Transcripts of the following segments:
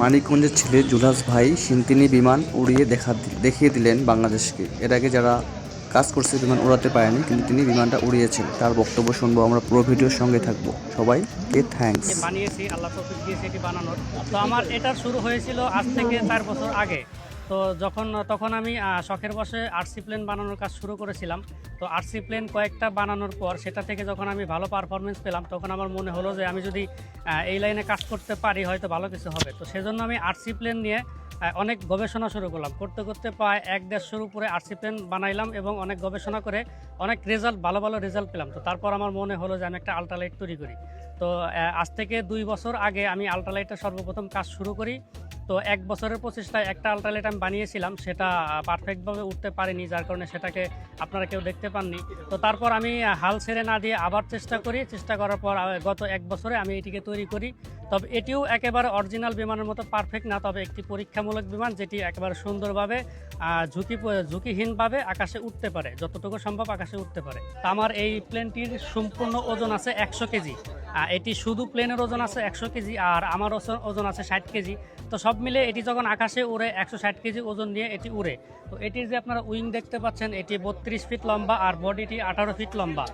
মানিকগঞ্জের ছেলে জুলাস ভাই সিন্তিনি বিমান উড়িয়ে দেখা দেখিয়ে দিলেন বাংলাদেশকে। এর আগে যারা কাজ করছে বিমান উড়াতে পারেনি, কিন্তু তিনি বিমানটা উড়িয়েছেন। তার বক্তব্য শুনব, আমরা পুরো ভিডিওর সঙ্গে থাকব। সবাই কে থ্যাংক বানিয়েছি, আল্লাহ দিয়েছে এটি বানানোর। তো আমার এটা শুরু হয়েছিল আজ থেকে চার বছর আগে। তো যখন, তখন আমি শখের বসে আরসি প্লেন বানানোর কাজ শুরু করেছিলাম। তো আরসি প্লেন কয়েকটা বানানোর পর সেটা থেকে যখন আমি ভালো পারফরমেন্স পেলাম, তখন আমার মনে হলো যে আমি যদি এই লাইনে কাজ করতে পারি, হয়তো ভালো কিছু হবে। তো সেজন্য আমি আরসি প্লেন নিয়ে অনেক গবেষণা শুরু করলাম। করতে করতে প্রায় এক দেড়শোর উপরে আরসি প্লেন বানাইলাম এবং অনেক গবেষণা করে অনেক রেজাল্ট ভালো ভালো রেজাল্ট পেলাম। তো তারপর আমার মনে হলো যে আমি একটা আল্ট্রালাইট তৈরি করি। তো আজ থেকে দুই বছর আগে আমি আল্ট্রালাইটের সর্বপ্রথম কাজ শুরু করি। তো, এক বছরের প্রচেষ্টায় একটা আল্ট্রালাইট আমি বানিয়েছিলাম, সেটা পারফেক্টভাবে উঠতে পারিনি, যার কারণে সেটাকে আপনারা কেউ দেখতে পাননি। তো, তারপর আমি হাল ছেড়ে না দিয়ে আবার চেষ্টা করি। চেষ্টা করার পর গত এক বছরে আমি এটিকে তৈরি করি। তবে এটিও একেবারে অরিজিনাল বিমানের মতো পারফেক্ট না, তবে একটি পরীক্ষামূলক বিমান যেটি একেবারে সুন্দরভাবে ঝুঁকি, ঝুঁকিহীনভাবে আকাশে উঠতে পারে, যতটুকু সম্ভব আকাশে উঠতে পারে। আমার এই প্লেনটির সম্পূর্ণ ওজন আছে একশো কেজি। এটি শুধু প্লেনের ওজন আছে একশো কেজি আর আমার ওজন- আছে ষাট কেজি। তো সব মিলে এটি যখন আকাশে উড়ে একশো ষাট কেজি ওজন নিয়ে এটি উড়ে। তো এটির যে আপনারা উইং দেখতে পাচ্ছেন, এটি বত্রিশ ফিট লম্বা আর বডিটি আঠারো ফিট লম্বা।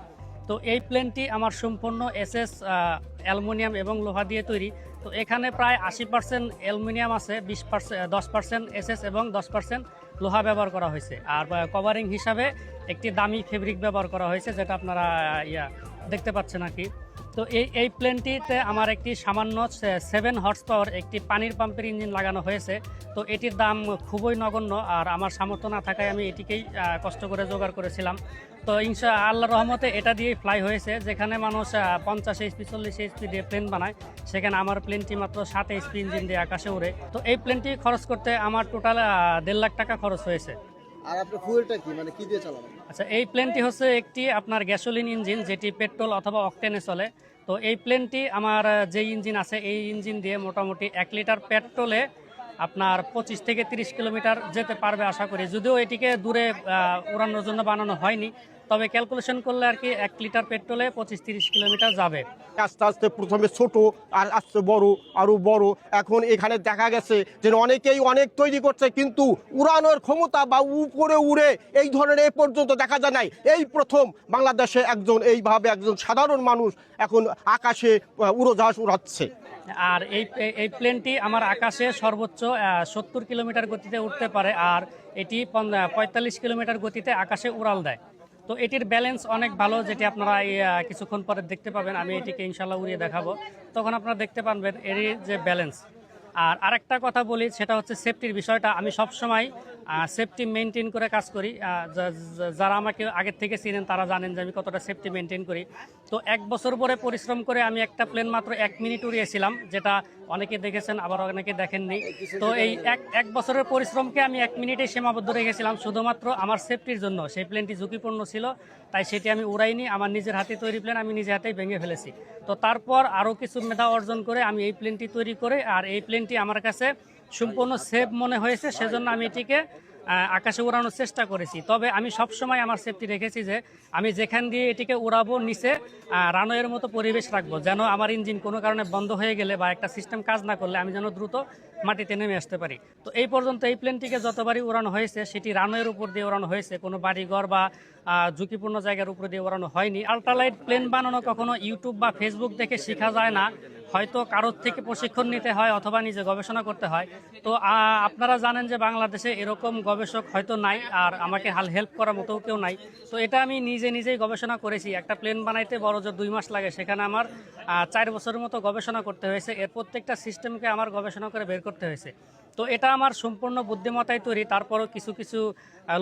তো এই প্লেনটি আমার সম্পূর্ণ এসএস অ্যালুমিনিয়াম এবং লোহা দিয়ে তৈরি। তো এখানে প্রায় আশি পার্সেন্ট অ্যালুমিনিয়াম আছে, বিশ পার্সেন্ট দশ পার্সেন্ট এসএস এবং দশ পার্সেন্ট লোহা ব্যবহার করা হয়েছে। আর কভারিং হিসাবে একটি দামি ফেব্রিক ব্যবহার করা হয়েছে, যেটা আপনারা ইয়া, দেখতে পাচ্ছেন আর কি। তো এই এই প্লেনটিতে আমার একটি সামান্য সেভেন হর্স পাওয়ার একটি পানির পাম্পের ইঞ্জিন লাগানো হয়েছে। তো এটির দাম খুবই নগণ্য আর আমার সামর্থ্য না থাকায় আমি এটিকেই কষ্ট করে জোগাড় করেছিলাম। তো ইনশা আল্লাহ রহমতে এটা দিয়েই ফ্লাই হয়েছে। যেখানে মানুষ পঞ্চাশ এইচপি চল্লিশ এইচপি দিয়ে প্লেন বানায় সেখানে আমার প্লেনটি মাত্র সাত এইচপি ইঞ্জিন দিয়ে আকাশে উড়ে। তো এই প্লেনটি খরচ করতে আমার টোটাল দেড় লাখ টাকা খরচ হয়েছে। আর আপনার ফুয়েলটা কি? মানে কি দিয়ে চালাবেন? আচ্ছা এই প্লেনটি হচ্ছে একটি আপনার গ্যাসোলিন ইঞ্জিন যেটি পেট্রোল অথবা অকটেনে চলে। তো এই প্লেনটি আমার যে ইঞ্জিন আছে এই ইঞ্জিন দিয়ে মোটামুটি এক লিটার পেট্রোলে আপনার পঁচিশ থেকে তিরিশ কিলোমিটার যেতে পারবে আশা করি। যদিও এটিকে দূরে উড়ানোর জন্য বানানো হয়নি, তবে ক্যালকুলেশন করলে আর কি এক লিটার পেট্রোলে পঁচিশ তিরিশ কিলোমিটার যাবে। আস্তে আস্তে প্রথমে ছোট, আর আস্তে বড়, আরও বড়। এখন এখানে দেখা গেছে যে অনেকেই অনেক তৈরি করছে, কিন্তু উড়ানোর ক্ষমতা বা উপরে উড়ে এই ধরনের এ পর্যন্ত দেখা যায় নাই। এই প্রথম বাংলাদেশে একজন, এইভাবে একজন সাধারণ মানুষ এখন আকাশে উড়োজাহাজ উড়াচ্ছে। আর এই এই- প্লেনটি আমার আকাশে সর্বোচ্চ সত্তর কিলোমিটার গতিতে উঠতে পারে আর এটি পঁয়তাল্লিশ কিলোমিটার গতিতে আকাশে উড়াল দেয়। তো এটির ব্যালেন্স অনেক ভালো, যেটি আপনারা কিছুক্ষণ পরে দেখতে পাবেন। আমি এটিকে ইনশাল্লাহ উড়িয়ে দেখাবো। তখন আপনারা দেখতে পারবেন এরই যে ব্যালেন্স আর আরেকটা কথা বলি, সেটা হচ্ছে সেফটির বিষয়টা। আমি সবসময় সেফটি মেনটেন করে কাজ করি। যারা আমাকে আগের থেকে চিনেন, তারা জানেন যে আমি কতটা সেফটি মেনটেন করি। তো এক বছর পরে পরিশ্রম করে আমি একটা প্লেন মাত্র এক মিনিট উড়িয়েছিলাম, যেটা অনেকে দেখেছেন, আবার অনেকে দেখেননি। তো এই এক এক বছরের পরিশ্রমকে আমি এক মিনিটে সীমাবদ্ধ রেখেছিলাম। শুধুমাত্র আমার সেফটির জন্য। সেই প্লেনটি ঝুঁকিপূর্ণ ছিল। তাই সেটি আমি উড়াইনি, আমার নিজের হাতে তৈরি প্লেন আমি নিজের হাতেই ভেঙে ফেলেছি। তো তারপর আরও কিছু মেধা অর্জন করে আমি এই প্লেনটি তৈরি করে, আর এই প্লেনটি আমার কাছে সম্পূর্ণ সেফ মনে হয়েছে, সেজন্য আমি এটিকে আকাশে উড়ানোর চেষ্টা করেছি। তবে আমি সবসময় আমার সেফটি রেখেছি যে আমি যেখান দিয়ে এটিকে উড়াবো, নিচে রানওয়ের মতো পরিবেশ রাখব, যেন আমার ইঞ্জিন কোনো কারণে বন্ধ হয়ে গেলে বা একটা সিস্টেম কাজ না করলে আমি যেন দ্রুত মাটিতে নেমে আসতে পারি। তো এই পর্যন্ত এই প্লেনটিকে যতবারই উড়ানো হয়েছে, সেটি রানওয়ের উপর দিয়ে উড়ানো হয়েছে। কোনো বাড়িঘর বা ঝুঁকিপূর্ণ জায়গার উপর দিয়ে উড়ানো হয়নি। আল্ট্রালাইট প্লেন বানানো কখনো ইউটিউব বা ফেসবুক দেখে শেখা যায় না। হয়তো কারোর থেকে প্রশিক্ষণ নিতে হয় অথবা নিজে গবেষণা করতে হয়। তো আপনারা জানেন যে বাংলাদেশে এরকম গবেষক হয়তো নাই আর আমাকে হাল হেল্প করার মতো কেউ নাই। তো, এটা আমি নিজে নিজেই গবেষণা করেছি। একটা প্লেন বানাইতে বড় জোর দুই মাস লাগে, সেখানে আমার চার বছরের মতো গবেষণা করতে হয়েছে। এর প্রত্যেকটা সিস্টেমকে আমার গবেষণা করে বের করতে হয়েছে। তো, এটা আমার সম্পূর্ণ বুদ্ধিমত্তায় তৈরি। তারপরও কিছু কিছু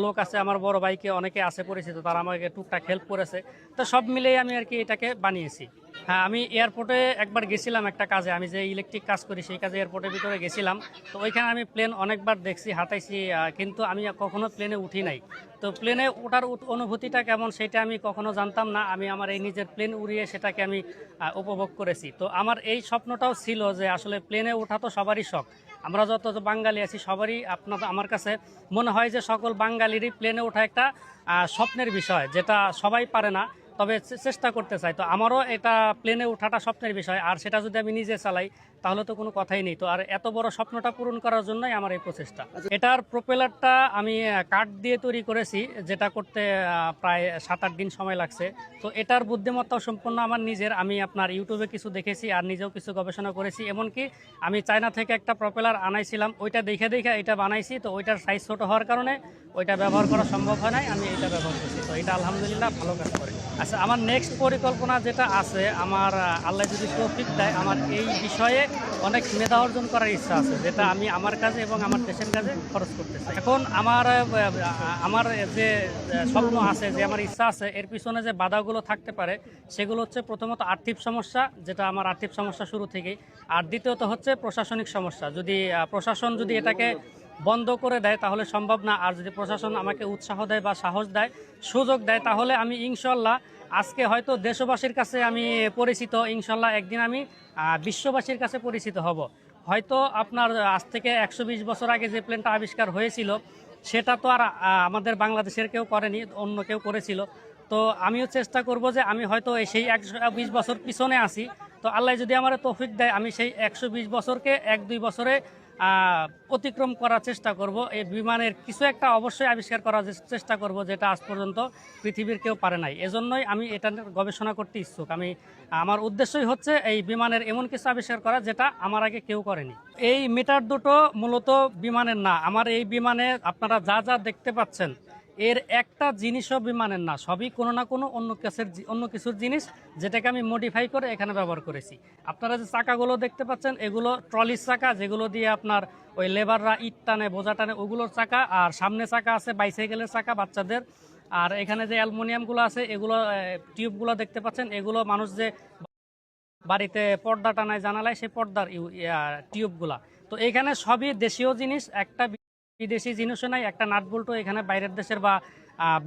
লোক আছে, আমার বড় ভাইকে অনেকে আছে পরিচিত, তারা আমাকে টুকটাক হেল্প করেছে। তো, সব মিলেই আমি আর কি এটাকে বানিয়েছি। হ্যাঁ আমি এয়ারপোর্টে একবার গেছিলাম একটা কাজে, আমি যে ইলেকট্রিক কাজ করি সেই কাজে এয়ারপোর্টের ভিতরে গেছিলাম। তো ওইখানে আমি প্লেন অনেকবার দেখছি হাতাইছি কিন্তু আমি কখনো প্লেনে উঠি নাই। তো প্লেনে ওঠার অনুভূতিটা কেমন সেটা আমি কখনো জানতাম না, আমি আমার এই নিজের প্লেন উড়িয়ে সেটাকে আমি উপভোগ করেছি। তো আমার এই স্বপ্নটাও ছিল যে আসলে প্লেনে ওঠা তো সবারই শখ। আমরা যত বাঙালি আছি সবারই আপনার, আমার কাছে মনে হয় যে সকল বাঙালিরই প্লেনে ওঠা একটা স্বপ্নের বিষয়, যেটা সবাই পারে না। তবে চেষ্টা করতে চাই। তো আমারও এটা প্লেনে ওঠাটা স্বপ্নের বিষয়। আর সেটা যদি আমি নিজে চালাই তাহলে তো কোনো কথাই নেই। তো আর এত বড় স্বপ্নটা পূরণ করার জন্যই আমার এই প্রচেষ্টা। এটার প্রপেলারটা আমি কাঠ দিয়ে তৈরি করেছি যেটা করতে প্রায় সাত আট দিন সময় লাগছে। তো এটার বুদ্ধিমত্তাও সম্পূর্ণ আমার নিজের। আমি আপনার ইউটিউবে কিছু দেখেছি আর নিজেও কিছু গবেষণা করেছি। এমনকি আমি চায়না থেকে একটা প্রপেলার আনাইছিলাম। ওইটা দেখে দেখে এটা বানাইছি। তো ওইটার সাইজ ছোট হওয়ার কারণে ওইটা ব্যবহার করা সম্ভব হয় নাই। আমি এটা ব্যবহার করছি। তো এটা আলহামদুলিল্লাহ ভালো কাজ করে। আচ্ছা আমার নেক্সট পরিকল্পনা যেটা আছে আমার আল্লাহ যদি তৌফিক দেয় আমার এই বিষয়ে অনেক মেধা অর্জন করার ইচ্ছা আছে, যেটা আমি আমার কাজে এবং আমার দেশের কাজে খরচ করতে চাই। এখন আমার আমার যে স্বপ্ন আছে, যে আমার ইচ্ছা আছে, এর পিছনে যে বাধাগুলো থাকতে পারে, সেগুলো হচ্ছে প্রথমত আর্থিক সমস্যা, যেটা আমার আর্থিক সমস্যা শুরু থেকেই। আর দ্বিতীয়ত হচ্ছে প্রশাসনিক সমস্যা। যদি প্রশাসন যদি এটাকে বন্ধ করে দেয়, তাহলে সম্ভব না। আর যদি প্রশাসন আমাকে উৎসাহ দেয় বা সাহস দেয়, সুযোগ দেয়, তাহলে আমি ইনশাল্লাহ আজকে হয়তো দেশবাসীর কাছে আমি পরিচিত, ইনশাল্লাহ একদিন আমি বিশ্ববাসীর কাছে পরিচিত হব। হয়তো আপনার আজ থেকে একশো বিশ বছর আগে যে প্লেনটা আবিষ্কার হয়েছিল, সেটা তো আর আমাদের বাংলাদেশের কেউ করেনি, অন্য কেউ করেছিল। তো আমিও চেষ্টা করব যে আমি হয়তো সেই একশো বিশ বছর পিছনে আসি তো আল্লাহ যদি আমার তৌফিক দেয়, আমি সেই একশো বিশ বছরকে এক দুই বছরে অতিক্রম করার চেষ্টা করব। এই বিমানের কিছু একটা অবশ্যই আবিষ্কার করার চেষ্টা করব যেটা আজ পর্যন্ত পৃথিবীর কেউ পারে নাই। এজন্যই আমি এটা গবেষণা করতে ইচ্ছুক। আমি, আমার উদ্দেশ্যই হচ্ছে এই বিমানের এমন কিছু আবিষ্কার করা যেটা আমার আগে কেউ করেনি। এই মিটার দুটো মূলত বিমানের না। আমার এই বিমানে আপনারা যা যা দেখতে পাচ্ছেন এর একটা জিনিসও বিমানের না, সবই কোনো না কোনো অন্য কিছুর অন্য কিছুর জিনিস যেটাকে আমি মডিফাই করে এখানে ব্যবহার করেছি। আপনারা যে চাকাগুলো দেখতে পাচ্ছেন, এগুলো ট্রলির চাকা, যেগুলো দিয়ে আপনার ওই লেবাররা ইট টানে, বোঝা টানে, ওগুলোর চাকা, আর সামনে চাকা আছে বাইসাইকেলের চাকা বাচ্চাদের। আর এখানে যে অ্যালুমিনিয়ামগুলো আছে, এগুলো টিউবগুলো দেখতে পাচ্ছেন, এগুলো মানুষ যে বাড়িতে পর্দা টানায় জানালায়, সেই পর্দার টিউবগুলা তো এখানে সবই দেশীয় জিনিস, একটা বিদেশি জিনিসও নাই, একটা নাট এখানে বাইরের দেশের বা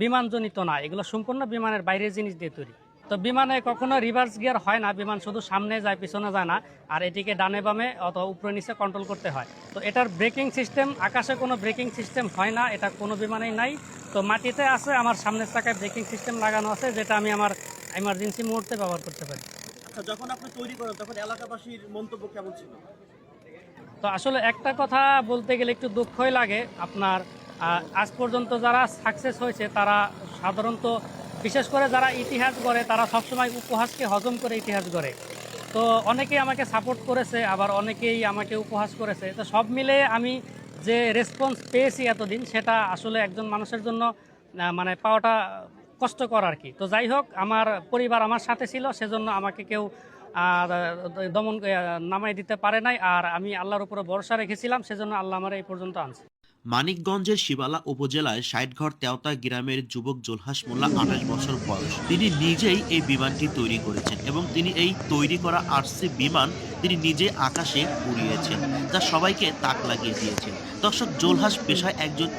বিমানজনিত না। এগুলো সম্পূর্ণ বিমানের বাইরের জিনিস দিয়ে তৈরি। তো বিমানে কখনো রিভার্স গিয়ার হয় না, বিমান শুধু সামনে যায়, পিছনে যায় না। আর এটিকে ডানে বামে অথবা উপরে নিচে কন্ট্রোল করতে হয়। তো এটার ব্রেকিং সিস্টেম আকাশে কোনো ব্রেকিং সিস্টেম হয় না, এটা কোনো বিমানেই নাই। তো মাটিতে আছে, আমার সামনের চাকায় ব্রেকিং সিস্টেম লাগানো আছে, যেটা আমি আমার এমার্জেন্সি মুহূর্তে ব্যবহার করতে পারি। আচ্ছা যখন আপনি তৈরি করেন, তখন এলাকাবাসীর মন্তব্য কেমন ছিল? তো আসলে একটা কথা বলতে গেলে একটু দুঃখই লাগে। আপনার আজ পর্যন্ত যারা সাকসেস হয়েছে, তারা সাধারণত, বিশেষ করে যারা ইতিহাস গড়ে, তারা সবসময় উপহাসকে হজম করে ইতিহাস গড়ে। তো অনেকেই আমাকে সাপোর্ট করেছে, আবার অনেকেই আমাকে উপহাস করেছে। তো সব মিলে আমি যে রেসপন্স পেয়েছি এতদিন, সেটা আসলে একজন মানুষের জন্য মানে পাওয়াটা কষ্টকর আর কি। তো যাই হোক, আমার পরিবার আমার সাথে ছিল, সেজন্য আমাকে কেউ আর দমন নামাই দিতে পারে নাই, আর আমি আল্লাহর উপরে ভরসা রেখেছিলাম, সেজন্য আল্লাহ আমার এই পর্যন্ত আনছে। মানিকগঞ্জের শিবালা উপজেলায় ষাটঘর তেওতা গ্রামের যুবক জোলহাস মোল্লা আঠাশ বছর বয়স। তিনি নিজেই এই বিমানটি তৈরি করেছেন এবং তিনি এই তৈরি করা আরসি বিমান তিনি নিজে আকাশে উড়িয়েছেন, যা সবাইকে তাক লাগিয়ে দিয়েছেন দর্শক, জোলহাস পেশায় একজন